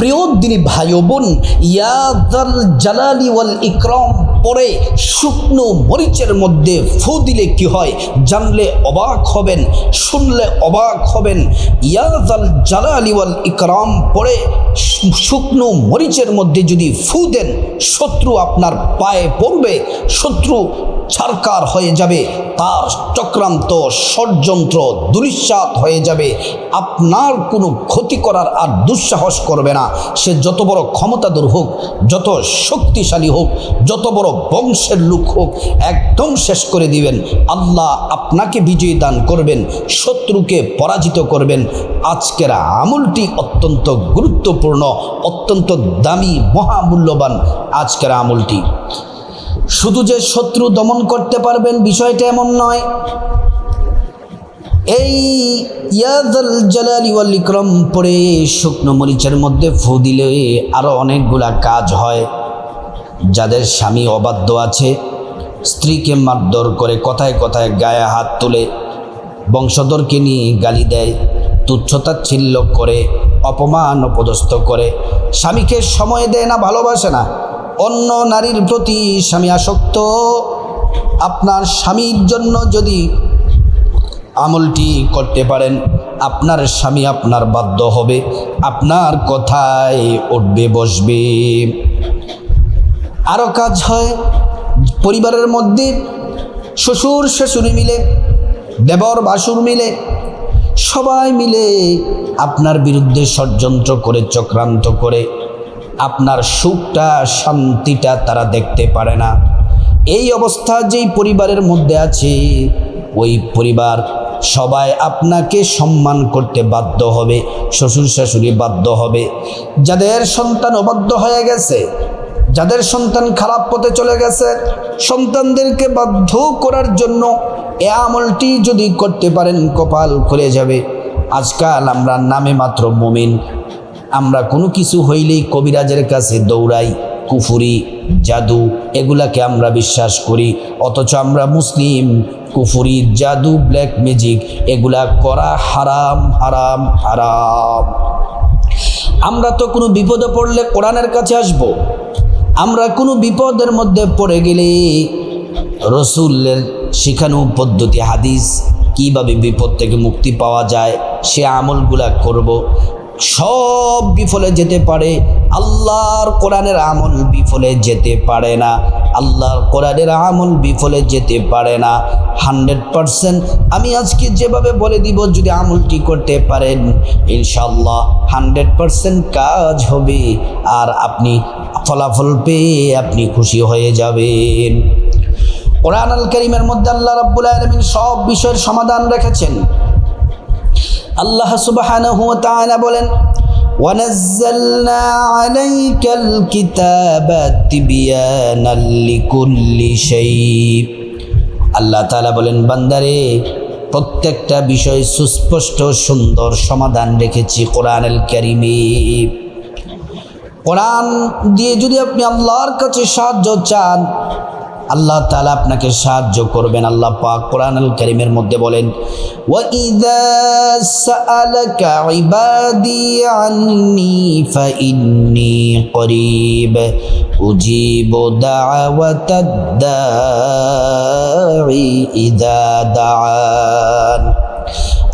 প্রিয় দিনী ভাই বোন ইয়াদাল জালালি ওয়াল ইকরাম। পরে শুকনো মরিচের মধ্যে ফু দিলে কি হয়? জানলে অবাক হবেন, শুনলে অবাক হবেন। ইয়াদাল জালালি ওয়াল ইকরাম, পরে শুকনো মরিচের মধ্যে যদি ফু দেন, শত্রু আপনার পায়ে পড়বে, শত্রু ছারকার হয়ে যাবে, তার চক্রান্ত ষড়যন্ত্র দুরিশ্বাত হয়ে যাবে। আপনার কোনো ক্ষতি করার আর দুঃসাহস করবে না। সে যত বড় ক্ষমতাধর হোক, যত শক্তিশালী হোক, যত বড় বংশের লোক হোক, একদম শেষ করে দিবেন। আল্লাহ আপনাকে বিজয়ী দান করবেন, শত্রুকে পরাজিত করবেন। আজকের আমলটি অত্যন্ত গুরুত্বপূর্ণ, অত্যন্ত দামি, মহামূল্যবান আজকের আমলটি। শুধু যে শত্রু দমন করতে পারবেন বিষয়টা এমন নয়। এই ইয়াদাল জালালি ওয়াল ইকরাম পরে শুকনো মরিচের মধ্যে ফু দিলে আরও অনেকগুলা কাজ হয়। যাদের স্বামী অবাধ্য আছে, স্ত্রীকে মারধর করে কথায় কথায় গায়ে হাত তুলে বংশধরকে নিয়ে গালি দেয়, তুচ্ছতাচ্ছিল্য করে, অপমান অপদস্থ করে। স্বামীকে সময় দেয় না, ভালোবাসে না। অন্য নারীর প্রতি স্বামী আসক্ত। আপনার স্বামীর জন্য যদি আমলটি করতে পারেন, আপনার স্বামী আপনার বাধ্য হবে। আপনার কথায় উঠবে, বসবে। আরও কাজ হয়, পরিবারের মধ্যে শ্বশুর শাশুড়ি মিলে, দেবর বাসুর মিলে, সবাই মিলে আপনার বিরুদ্ধে ষড়যন্ত্র করে, চক্রান্ত করে, আপনার সুখটা, শান্তিটা তারা দেখতে পারে না। এই অবস্থা যেই পরিবারের মধ্যে আছে, ওই পরিবার সবাই আপনাকে সম্মান করতে বাধ্য হবে, শ্বশুর শাশুড়ি বাধ্য হবে। যাদের সন্তান অবাধ্য হয়ে গেছে যাদের সন্তান খারাপ পথে চলে গেছে, সন্তানদেরকে বাধ্য করার জন্য এ আমলটি যদি করতে পারেন, কপাল খুলে যাবে। আজকাল আমরা নামে মাত্র মুমিন। আমরা কোনো কিছু হইলেই কবিরাজের কাছে দৌড়াই, কুফুরি, জাদু, এগুলাকে আমরা বিশ্বাস করি। অথচ আমরা মুসলিম, কুফুরি, জাদু, ব্ল্যাক ম্যাজিক, এগুলা করা হারাম হারাম হারাম। আমরা তো কোনো বিপদে পড়লে কোরআনের কাছে আসব। আমরা কোনো বিপদের মধ্যে পড়ে গেলে রসুলের শিখানো পদ্ধতি, হাদিস, কীভাবে বিপদ থেকে মুক্তি পাওয়া যায়, সে আমলগুলা করব। সব বিফলে যেতে পারে, আল্লাহর কোরআনের আমল বিফলে যেতে পারে না, আল্লাহর কোরআনের আমল বিফলে যেতে পারে না। হান্ড্রেড পারসেন্ট আমি আজকে যেভাবে বলে দিব, যদি আমলটি করতে পারেন ইনশাল্লাহ হান্ড্রেড পারসেন্ট কাজ হবে। আর আপনি ফলাফল পেয়ে আপনি খুশি হয়ে যাবেন কোরআন আল করিমের মধ্যে আল্লাহ রাব্বুল আলমিন সব বিষয়ের সমাধান রেখেছেন আল্লাহ সুবহানাহু ওয়া তাআলা বলেন ونزلنا عليك الكتاب تبيانا لكل شيء আল্লাহ তাআলা বলেন বান্দারে প্রত্যেকটা বিষয় সুস্পষ্ট সুন্দর সমাধান রেখেছি কোরআনুল কারীমে কোরআন দিয়ে যদি আপনি আল্লাহর কাছে সাহায্য চান, আল্লাহ তাআলা আপনাকে সাহায্য করবেন। আল্লাহ পাক কোরআন আল কারীমের মধ্যে বলেন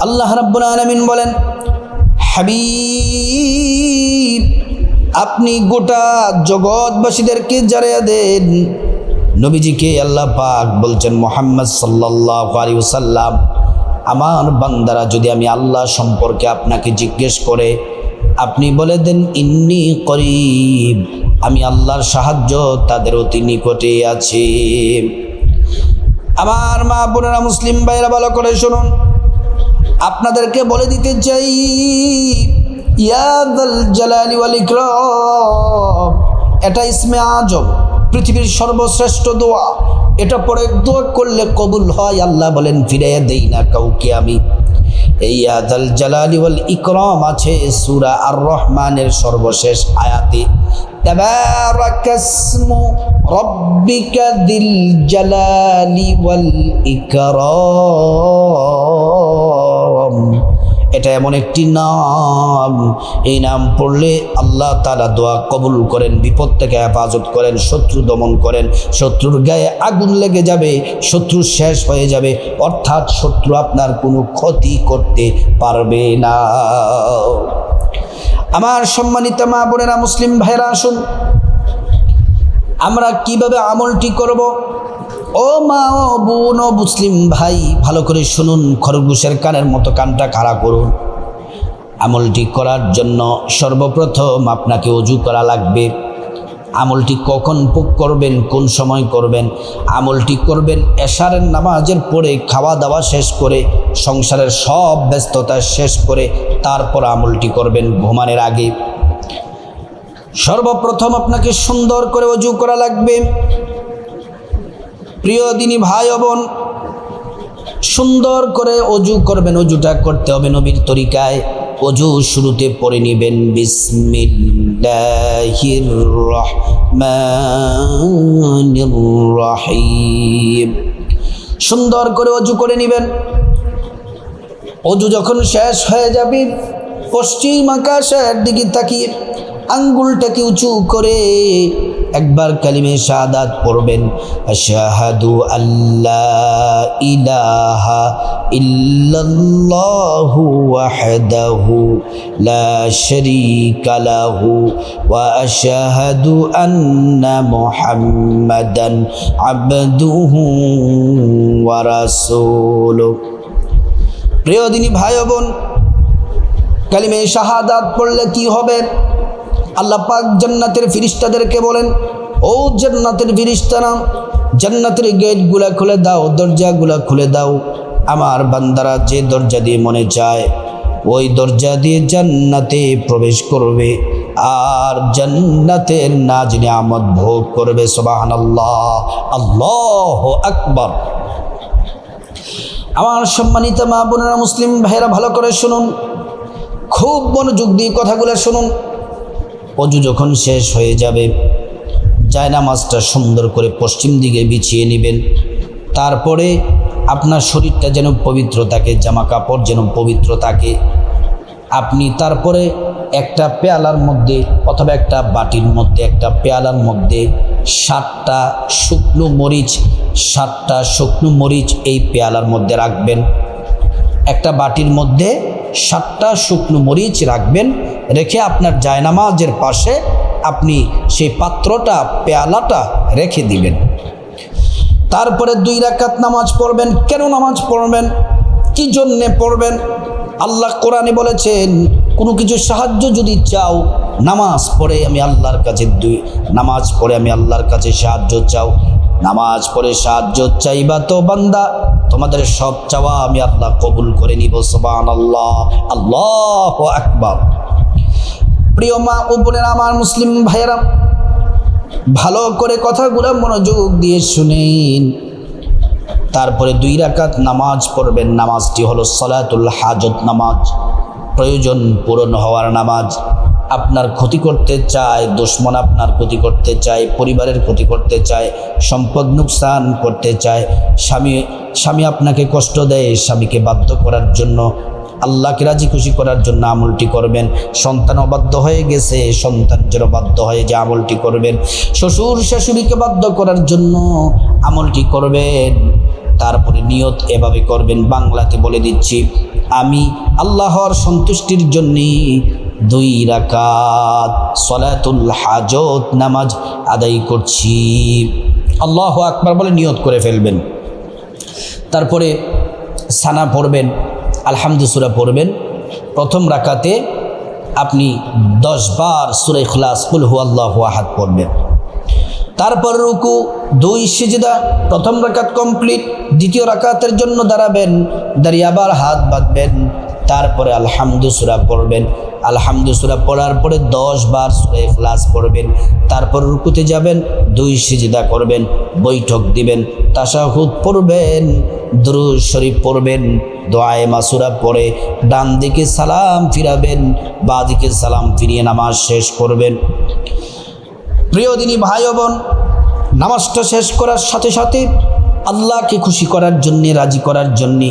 আল্লাহ রাব্বুল আলামিন বলেন, হাবিব আপনি গোটা জগৎবাসীদেরকে জারিয়া দেন। নবীজিকে আল্লাহ পাক বলছেন, মোহাম্মদ সাল্লাহ আলী সাল্লাম আমার বান্দারা যদি আমি আল্লাহ সম্পর্কে আপনাকে জিজ্ঞেস করে, আপনি বলে দেন, ইন্নি করিব, আমি আল্লাহর সাহায্য তাদের অতি নিকটে আছে। আমার মা বোনেরা মুসলিম ভাইরা ভালো করে শুনুন। আপনাদেরকে বলে দিতে চাই ইয়াদাল জালালি ওয়াল ইকরাম। এটা ইসমে আজম, পৃথিবীর সর্বশ্রেষ্ঠ দোয়া। এটা পরে দোয়া করলে কবুল হয়, আল্লাহ বলেন, ফিরে দেই না কাউকে আমি। এই আদাল জালালি ওয়াল ইকরাম আছে সুরা আর রহমানের সর্বশেষ আয়াতে। তাবারাকাসমু রব্বিকা দিল জালালি ওয়াল ইকরাম। এটা এমন একটি নাম। এই নাম পড়লে আল্লাহ তালা দোয়া কবুল করেন, বিপদ থেকে হেফাজত করেন, শত্রু দমন করেন, শত্রুর গায়ে আগুন লেগে যাবে, শত্রু শেষ হয়ে যাবে, অর্থাৎ শত্রু আপনার কোনো ক্ষতি করতে পারবে না। আমার সম্মানিত মা বোনেরা, মুসলিম ভাইরা আসুন। আমরা কীভাবে আমলটি করব? ও মা, ও বোন, ও মুসলিম ভাই, ভালো করে শুনুন খরগোশের কানের মতো কানটা খাড়া করুন। আমলটি করার জন্য সর্বপ্রথম আপনাকে অজু করা লাগবে। আমলটি কখন করবেন, কোন সময় করবেন? আমলটি করবেন এশারের নামাজের পরে খাওয়া দাওয়া শেষ করে, সংসারের সব ব্যস্ততা শেষ করে তারপর আমলটি করবেন ঘুমানোর আগে। সর্বপ্রথম আপনাকে সুন্দর করে অজু করা লাগবে। প্রিয় দিনী ভাই বোন, সুন্দর করে অজু করবেন, অজুটা করতে হবে নবীর তরিকায়। অজু শুরুতে পড়ে নেবেন সুন্দর করে অজু করে নেবেন। অজু যখন শেষ হয়ে যাবে, পশ্চিম আকাশের দিকে তাকিয়ে আঙ্গুলটাকে উঁচু করে একবার কালিমে শাহাদাত পড়বেন, আশহাদু আল্লাহ ইলাহা ইল্লাল্লাহু ওয়াহদাহু লা লাহু ওয়া আশহাদু আন্না মুহাম্মাদান আবদুহু প্রিয় দিনী ভাই বোন, কালিমে শাহাদাত পড়লে কি হবে? আল্লাহ পাক জান্নাতের ফিরিস্তাদেরকে বলেন, ও জান্নাতের ফিরিস্তারা, জান্নাতের গেটগুলা খুলে দাও, দরজাগুলা খুলে দাও। আমার বান্দারা যে দরজা দিয়ে মনে চায়, ওই দরজা দিয়ে জান্নাতে প্রবেশ করবে। আর জান্নাতের নাজ নিয়ামত ভোগ করবে সোবাহান আল্লাহ আল্লাহ আকবর। আমার সম্মানিত মা বোনেরা মুসলিম ভাইয়েরা, ভালো করে শুনুন। খুব মনোযোগ দিয়ে কথাগুলো শুনুন। অজু যখন শেষ হয়ে যাবে, জায়নামাজটা সুন্দর করে পশ্চিম দিকে বিছিয়ে নেবেন। তারপরে আপনার শরীরটা যেন পবিত্র থাকে জামা কাপড় যেন পবিত্র থাকে। আপনি তারপরে একটা পেয়ালার মধ্যে অথবা একটা বাটির মধ্যে, একটা পেয়ালার মধ্যে সাতটা শুকনো মরিচ, সাতটা শুকনো মরিচ এই পেয়ালার মধ্যে রাখবেন। একটা বাটির মধ্যে সাতটা শুকনো মরিচ রাখবেন, রেখে আপনার জায়নামাজের পাশে আপনি সেই পাত্রটা, পেয়ালাটা রেখে দিবেন। তারপরে দুই রাকাত নামাজ পড়বেন। কেন নামাজ পড়বেন? কি জন্যে পড়বেন? আল্লাহ কোরআনে বলেছেন, কোনো কিছু সাহায্য যদি চাও, নামাজ পড়ে আমি আল্লাহর কাছে দুই, নামাজ পড়ে আমি আল্লাহর কাছে সাহায্য চাও। নামাজ পড়ে সাহায্য চাইবা তো বান্দা, তোমাদের সব চাওয়া আমি আল্লাহ কবুল করে নিব সোবান আল্লাহ আল্লাহ আকবার। প্রিয় মা ও বোনেরা, আমার মুসলিম ভাইয়েরা, ভালো করে কথাগুলো মনোযোগ দিয়ে শুনেন। তারপরে দুই রাকাত নামাজ পড়বেন। নামাজটি হলো সলাতুল হাজত নামাজ। প্রয়োজন পূরণ হওয়ার নামাজ। আপনার ক্ষতি করতে চায়, দুশ্মন আপনার ক্ষতি করতে চায়, পরিবারের ক্ষতি করতে চায়, সম্পদ নুকসান করতে চায়, স্বামী স্বামী আপনাকে কষ্ট দেয়, স্বামীকে বাধ্য করার জন্য, আল্লাহকে রাজি খুশি করার জন্য আমলটি করবেন। সন্তান অবাধ্য হয়ে গেছে, সন্তান যেন বাধ্য হয়ে যে আমলটি করবেন। শ্বশুর, শাশুড়িকে বাধ্য করার জন্য আমলটি করবেন। তারপরে নিয়ত এভাবে করবেন। বাংলাতে বলে দিচ্ছি, আমি আল্লাহর সন্তুষ্টির জন্যে দুই রাকাত, সলাতুল হাজত, নামাজ আদায় করছি। আল্লাহ আকবার বলে নিয়ত করে ফেলবেন। তারপরে সানা পড়বেন আলহামদু সুরা পড়বেন। প্রথম রাকাতে আপনি দশ বার সুরে খুলাস কুল হু আল্লাহ আহাদ পড়বেন। তারপর রুকু, দুই সিজদা, প্রথম রাকাত কমপ্লিট, দ্বিতীয় রাকাতের জন্য দাঁড়াবেন, দাঁড়িয়ে আবার হাত বাঁধবেন। তারপরে আলহামদু সুরা পড়বেন। আলহামদু সুরা পড়ার পরে দশ বার সুরা ইখলাস পড়বেন। তারপর রুকুতে যাবেন, দুই সিজিদা করবেন, বৈঠক দিবেন, তাশাহুদ পড়বেন, দুরুদ শরীফ পড়বেন, দোয়ায়ে মাসুরা পড়ে ডান দিকে সালাম ফিরাবেন বা দিকে সালাম ফিরিয়ে নামাজ শেষ করবেন। প্রিয় দিনী ভাই বোন, নামাজটা শেষ করার সাথে সাথে আল্লাহকে খুশি করার জন্যে, রাজি করার জন্যে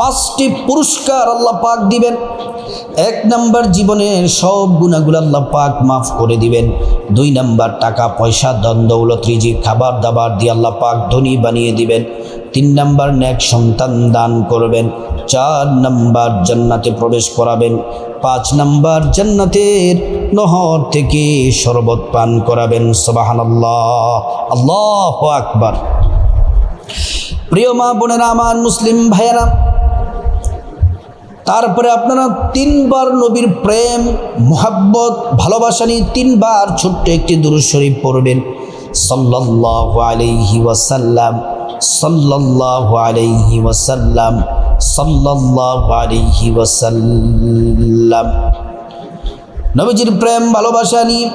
পাঁচটি পুরস্কার আল্লাহ পাক দিবেন। এক নাম্বার জীবনের সব গুণাগুলো আল্লাহ পাক মাফ করে দিবেন। দুই নাম্বার টাকা, পয়সা দ্বন্দ্বৌলত রিজিক, খাবার দাবার দিয়ে আল্লাহ পাক ধনী বানিয়ে দিবেন। তিন নাম্বার ন্যাক সন্তান দান করবেন। চার নাম্বার জান্নাতে প্রবেশ করাবেন। পাঁচ নাম্বার জান্নাতের নহর থেকে শরবত পান করাবেন। সবাহান আল্লাহ আল্লাহ আকবার। প্রিয় মা বোনেরা, আমার মুসলিম ভাইয়েরা তারপরে আপনারা তিনবার নবীর প্রেম, মোহাব্বত, ভালোবাসা নিয়ে তিনবার ছোট্ট একটি দুরুদ শরীফ পড়বেন। সাল্লাল্লাহু আলাইহি ওয়াসাল্লাম, সাল্লাল্লাহু আলাইহি ওয়াসাল্লাম, সাল্লাল্লাহু আলাইহি ওয়াসাল্লাম। নবীজির প্রেম, ভালোবাসা নিয়ে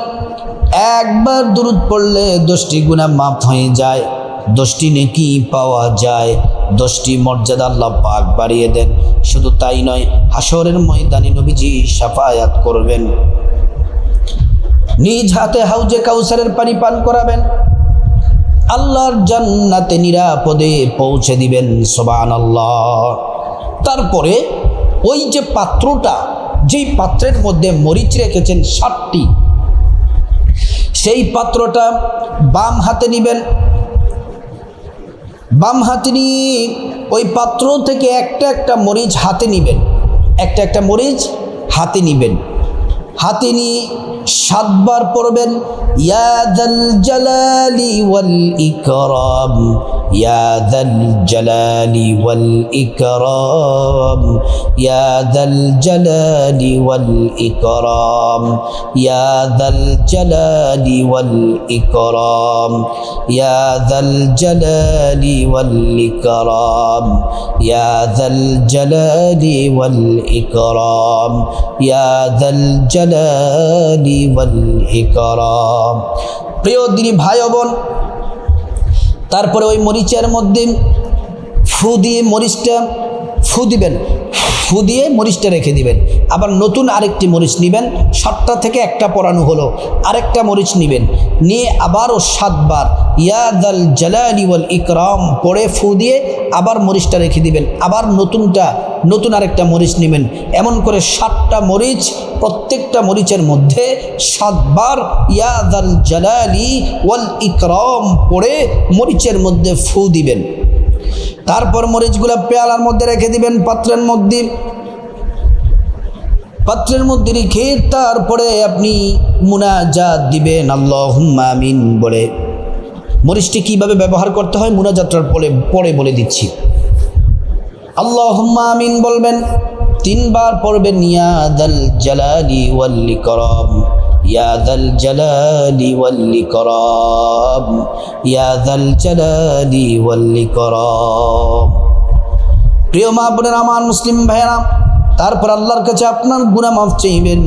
একবার দুরুদ পড়লে দশটি গুণা মাফ হয়ে যায়। দশটি নেকি পাওয়া যায়, দশটি মর্যাদা আল্লাহ পাক বাড়িয়ে দেন। শুধু তাই নয় হাসরের ময়দানে নবীজি সাফায়াত করবেন। নিজ হাতে হাউজে কাউসারের পানি পান করাবেন। আল্লাহর জান্নাতে নিরাপদে পৌঁছে দিবেন সোবান আল্লাহ তারপরে ওই যে পাত্রটা, যেই পাত্রের মধ্যে মরিচ রেখেছেন ষাটটি, সেই পাত্রটা বাম হাতে নিবেন বাম হাতে নিয়ে ওই পাত্র থেকে একটা একটা মরিচ হাতে নিবেন। একটা একটা মরিচ হাতে নিবেন। হাতে নিয়ে সাতবার পড়বেন ইয়াদাল জালালি ওয়াল ইকরাম ইয়াদাল জালালি ওয়াল ইকরাম ইয়াদাল জালালি ওয়াল ইকরাম ইয়াদাল জালালি ওয়াল ইকরাম ইয়াদাল জালালি ওয়াল ইকরাম ইয়াদাল জালালি ওয়াল ইকরাম ইয়াদাল জালালি প্রিয় দিনী ভাই বোন তারপরে ওই মরিচের মধ্যে ফু দিয়ে মরিচটা ফু দিবেন। ফু দিয়ে মরিচটা রেখে দিবেন। আবার নতুন আরেকটি মরিচ নেবেন। সাতটা থেকে একটা পরানো হলো। আরেকটা মরিচ নেবেন। নিয়ে আবারও সাতবার ইয়াদাল জালালি ওয়াল ইকরাম পড়ে ফু দিয়ে আবার মরিচটা রেখে দিবেন। আবার নতুনটা, নতুন আরেকটা মরিচ নেবেন। এমন করে সাতটা মরিচ, প্রত্যেকটা মরিচের মধ্যে সাতবার ইয়াদাল জালালি ওয়াল ইকরাম পড়ে মরিচের মধ্যে ফু দিবেন। তারপর মরিচগুলা পেয়ালার মধ্যে রেখে দিবেন পাত্রের মধ্যে। পাত্রের মধ্যে রেখে তারপরে আপনি মুনাজাত দিবেন আল্লাহ বলে। মরিচটি কীভাবে ব্যবহার করতে হয় মুনাজাত্রার পরে পরে বলে দিচ্ছি। আল্লাহ আমিন বলবেন, তিনবার পড়বেন ইয়াদাল জালালি ওয়াল্লি করম ইয়াদাল ذا الجلال করম يا ذا الجلال করম প্রিয় মা বোনেরা, আমার মুসলিম ভাইয়েরা, তারপর আল্লাহর কাছে আপনার গুণা মাফ চাইবেন।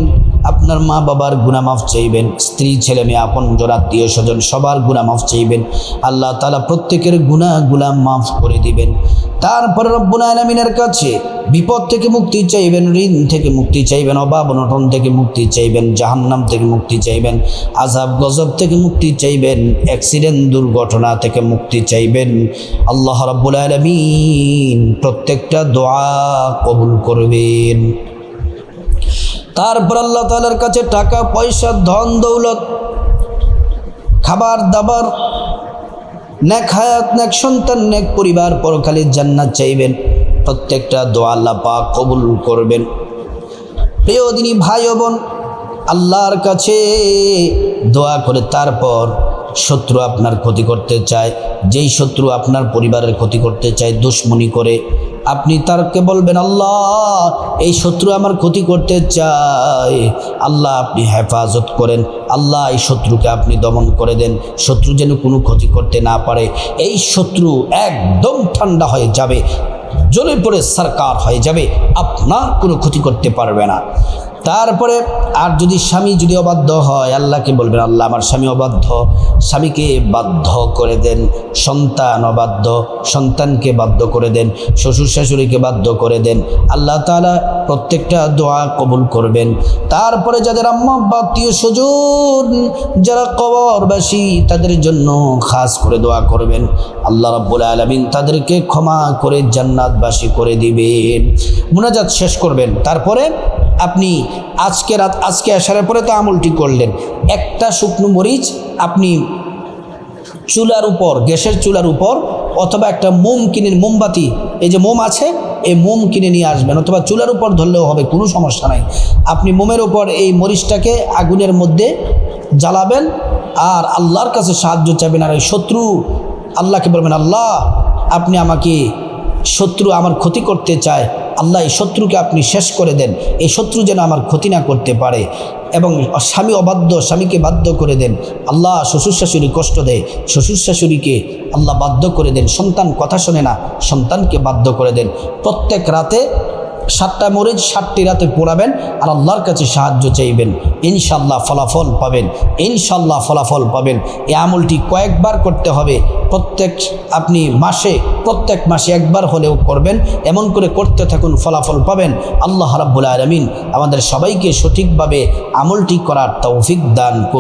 আপনার মা বাবার গুণা মাফ চাইবেন, স্ত্রী, ছেলে, মেয়ে, আপন জোর আত্মীয়, স্বজন, সবার গুণা মাফ চাইবেন। আল্লাহ তালা প্রত্যেকের গুণা গুলা মাফ করে দিবেন। তারপরে রব্বুল আলমিনের কাছে বিপদ থেকে মুক্তি চাইবেন, ঋণ থেকে মুক্তি চাইবেন, অভাব, অনটন থেকে মুক্তি চাইবেন, জাহান্নাম থেকে মুক্তি চাইবেন আজাব গজব থেকে মুক্তি চাইবেন, অ্যাক্সিডেন্ট, দুর্ঘটনা থেকে মুক্তি চাইবেন। আল্লাহ রব্বুল আলমিন প্রত্যেকটা দোয়া কবুল করবেন। তারপর আল্লাহ তালার কাছে টাকা, পয়সা, ধন, দৌলত, খাবার, দাবার ন্যাক হায়াত ন্যাক সন্তান ন্যাক পরিবার পরকালে জান্নাত চাইবেন। প্রত্যেকটা দোয়া আল্লাহ কবুল করবেন। প্রিয় দিনী ভাই বোন, আল্লাহর কাছে দোয়া করে তারপর শত্রু আপনার ক্ষতি করতে চায়, যেই শত্রু আপনার পরিবারের ক্ষতি করতে চায়, দুশ্মনী করে। আপনি তারকে বলবেন, আল্লাহ, এই শত্রু আমার ক্ষতি করতে চায়। আল্লাহ আপনি হেফাজত করেন। আল্লাহ এই শত্রুকে আপনি দমন করে দেন। শত্রু যেন কোনো ক্ষতি করতে না পারে। এই শত্রু একদম ঠান্ডা হয়ে যাবে, জ্বলে পড়ে সরকার হয়ে যাবে। আপনার কোনো ক্ষতি করতে পারবে না। তারপরে, আর যদি স্বামী যদি অবাধ্য হয়, আল্লাহকে বলবেন, আল্লাহ, আমার স্বামী অবাধ্য। স্বামীকে বাধ্য করে দেন, সন্তান অবাধ্য, সন্তানকে বাধ্য করে দেন শ্বশুর শাশুড়িকে বাধ্য করে দেন। আল্লাহ তাআলা প্রত্যেকটা দোয়া কবুল করবেন। তারপরে যাদের আম্মা আত্মীয় স্বজন, যারা কবরবাসী, তাদের জন্য খাস করে দোয়া করবেন। আল্লাহ রাব্বুল আলামিন তাদেরকে ক্ষমা করে জান্নাতবাসী করে দিবেন। মুনাজাত শেষ করবেন। তারপরে আপনি আজকে রাত, আজকে আসার পরে তো আমলটি করলেন। একটা শুকনো মরিচ আপনি চুলার উপর, গ্যাসের চুলার উপর, অথবা একটা মোম কিনে, মোমবাতি, এই যে মোম আছে, এই মোম কিনে নিয়ে আসবেন, অথবা চুলার উপর ধরলেও হবে, কোনো সমস্যা নাই। আপনি মোমের উপর এই মরিচটাকে আগুনের মধ্যে জ্বালাবেন, আর আল্লাহর কাছে সাহায্য চাইবেন, আর এই শত্রু, আল্লাহকে বলবেন, আল্লাহ, আপনি আমাকে শত্রু আমার ক্ষতি করতে চায় আল্লাহ এই শত্রুকে আপনি শেষ করে দেন। এই শত্রু যেন আমার ক্ষতি না করতে পারে এবং স্বামী অবাধ্য, স্বামীকে বাধ্য করে দেন। আল্লাহ শ্বশুর শাশুড়ি কষ্ট দেয়। শ্বশুর শাশুড়িকে আল্লাহ বাধ্য করে দেন। সন্তান কথা শোনে না, সন্তানকে বাধ্য করে দেন। প্রত্যেক রাতে সাতটা মরিচ, সাতটি রাতে পোড়াবেন, আর আল্লাহর কাছে সাহায্য চাইবেন। ইনশাল্লাহ ফলাফল পাবেন। ইনশাল্লাহ ফলাফল পাবেন। এই আমলটি কয়েকবার করতে হবে। প্রত্যেক আপনি মাসে, প্রত্যেক মাসে একবার হলেও করবেন। এমন করে করতে থাকুন, ফলাফল পাবেন। আল্লাহ রাব্বুল আলমিন আমাদের সবাইকে সঠিকভাবে আমলটি করার তৌফিক দান করুন।